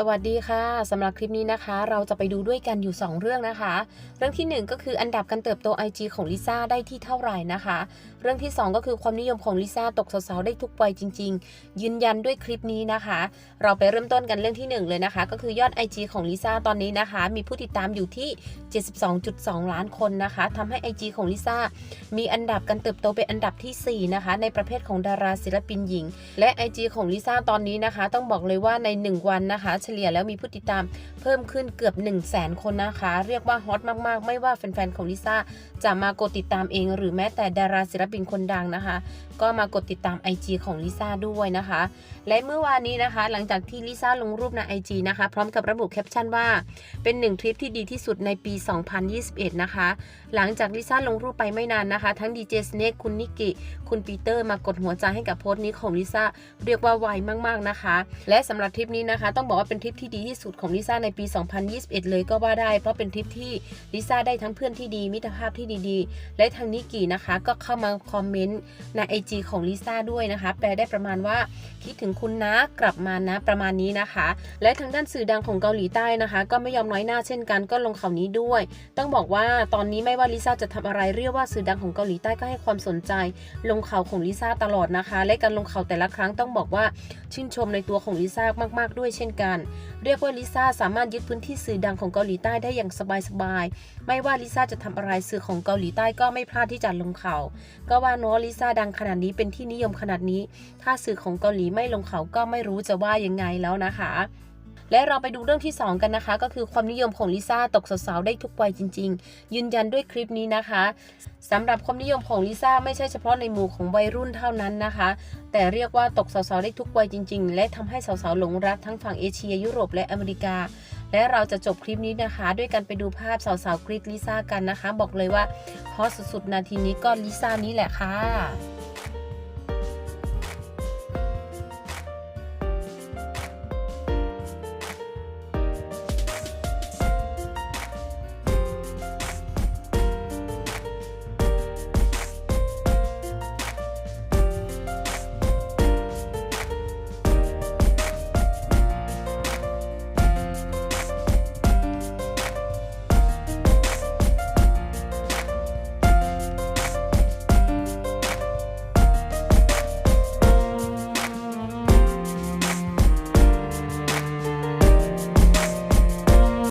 สวัสดีค่ะสำหรับคลิปนี้นะคะ เราจะไปดูด้วยกันอยู่ 2 เรื่องนะคะ เรื่องทีหนึ่1 ก็คืออันดับการเติบโต IG ของลิซ่าได้ที่เท่าไหร่นะคะ เรื่องที่ 2 ก็คือความนิยมของลิซ่าตกสาวๆได้ทุกวัยจริง ๆ ยืนยันด้วยคลิปนี้นะคะ เราไปเริ่มต้นกันเรื่องที่ 1 เลยนะคะ ก็คือยอด IG ของลิซ่าตอนนี้นะคะ มีผู้ติดตามอยู่ที่ 72.2 ล้านคนนะคะทำให้ IG ของลิซ่ามีอันดับการเติบโตเป็นอันดับทีสี่4 นะคะ ในประเภทของดาราศิลปินหญิง และ IG ของลิซ่าตอนนี้นะคะ ต้องบอกเลยว่าใน 1 วันนะคะเฉลี่ยแล้วมีผู้ติดตามเพิ่มขึ้นเกือบ 1 0 0 0 0แสนคนนะคะ เรียกว่าฮอตมากๆ ไม่ว่าแฟนๆของลิซ่าจะมากดติดตามเอง หรือแม้แต่ดาราศิลปินคนดังนะคะ ก็มากดติดตาม IG ของลิซ่าด้วยนะคะ และเมื่อวานนี้นะคะ หลังจากที่ลิซ่าลงรูปใน IG นะคะ พร้อมกับระบุแคปชั่นว่า เป็นหนึ่งทริปที่ดีที่สุดในปี 2021 นะคะ หลังจากลิซ่าลงรูปไปไม่นานนะคะ ทั้งดีเจสเนกคุณนิกกิคุณปีเตอร์มากดหัวใจให้กับโพสต์นี้ของลิซ่าเรียกว่าไวมากๆนะคะ และสำหรับทริปนี้นะคะ ต้องบอกว่าเป็นทริปที่ดีที่สุดของลิซ่าในปี 2021 เลยก็ว่าได้ เพราะเป็นทริปที่ลิซ่าได้ทั้งเพื่อนที่ดี มิตรภาพที่ดีๆ และทางนิกกี้นะคะ ก็เข้ามาคอมเมนต์ใน IG ของลิซ่าด้วยนะคะ แปลได้ประมาณว่าคิดถึงคุณนะกลับมานะประมาณนี้นะคะ และทางด้านสื่อดังของเกาหลีใต้นะคะ ก็ไม่ยอมน้อยหน้าเช่นกันก็ลงข่าวนี้ด้วย ต้องบอกว่าตอนนี้ไม่ว่าลิซ่าจะทำอะไรเรียกว่าสื่อดังของเกาหลีใต้ก็ให้ความสนใจ ลงข่าวของลิซ่าตลอดนะคะ และการลงข่าวแต่ละครั้งต้องบอกว่าชื่นชมในตัวของลิซ่ามาก ๆ ด้วยเช่นกันเรียกว่าลิซ่าสามารถยึดพื้นที่สื่อดังของเกาหลีใต้ได้อย่างสบายๆ ไม่ว่าลิซ่าจะทำอะไรสื่อของเกาหลีใต้ก็ไม่พลาดที่จะลงข่าว ก็ว่าน้อลิซ่าดังขนาดนี้เป็นที่นิยมขนาดนี้ ถ้าสื่อของเกาหลีไม่ลงข่าวก็ไม่รู้จะว่ายังไงแล้วนะคะ และเราไปดูเรื่องที่ 2 กันนะคะ ก็คือความนิยมของลิซ่าตกสาวๆได้ทุกวัยจริง ๆ ยืนยันด้วยคลิปนี้นะคะสำหรับความนิยมของลิซ่าไม่ใช่เฉพาะในหมู่ของวัยรุ่นเท่านั้นนะคะ แต่เรียกว่าตกสาวๆได้ทุกวัยจริง ๆ และทำให้สาวๆหลงรักทั้งฝั่งเอเชียยุโรปและอเมริกาและเราจะจบคลิปนี้นะคะ ด้วยการไปดูภาพสาวๆกรีดลิซ่ากันนะคะ บอกเลยว่าฮอตสุดๆนาทีนี้ก็ลิซ่านี้แหละค่ะ